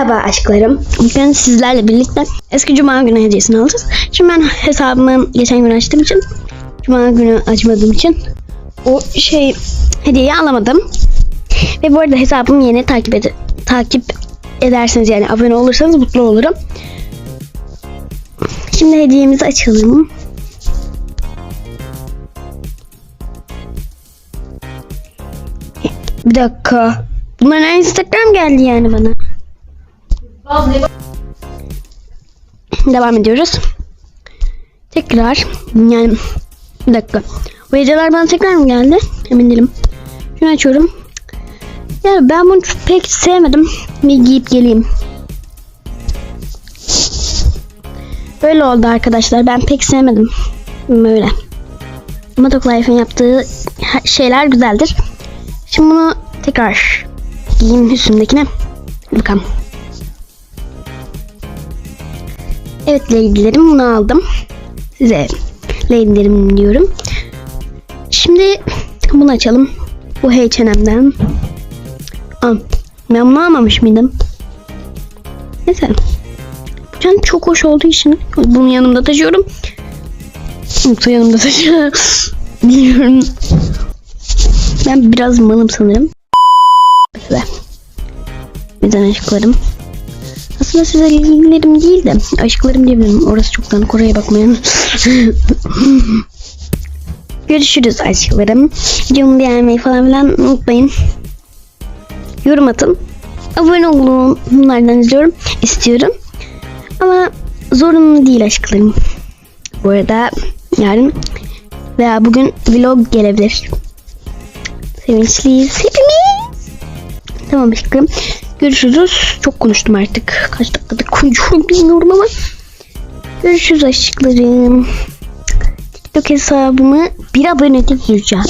Merhaba aşklarım. Bugün sizlerle birlikte eski cuma günü hediyesini alacağız. Şimdi ben hesabımı geçen gün açtığım için cuma günü açmadığım için o şey hediyeyi alamadım. Ve bu arada hesabımı yeni takip ed takip ederseniz yani abone olursanız mutlu olurum. Şimdi hediyemizi açalım. Bir dakika. Bunların mı geldi yani bana? Devam ediyoruz. Tekrar yani bir dakika. Bu hediyeler bana tekrar mı geldi? Emin değilim. Şunu açıyorum. Yani ben bunu pek sevmedim. Bir giyip geleyim. Böyle oldu arkadaşlar. Ben pek sevmedim. Böyle. Ama Dog Life'ın yaptığı şeyler güzeldir. Şimdi bunu tekrar giyeyim üstümdekine. Bakalım. Evet lady'lerim bunu aldım. Size lady'lerim diyorum. Şimdi bunu açalım. Bu H&M'den. Aa, ben bunu almamış mıydım? Neyse. Bu can çok hoş olduğu için bunu yanımda taşıyorum. Bunu yanımda taşıyorum. Bilmiyorum. Ben biraz malım sanırım. Ve neden aşklarım? Aslında size ilgilerim değil de aşklarım diyebilirim. Orası çoktan Kore'ye bakmayan. Görüşürüz aşklarım. Videomu beğenmeyi falan filan unutmayın. Yorum atın. Abone olun. Bunlardan izliyorum. istiyorum. Ama zorunlu değil aşklarım. Bu arada yarın veya bugün vlog gelebilir. Sevinçliyiz hepimiz. Tamam aşkım. Görüşürüz. Çok konuştum artık. Kaç dakikada konuşuyorum bilmiyorum ama. Görüşürüz aşklarım. TikTok hesabımı bir abonede gireceğim.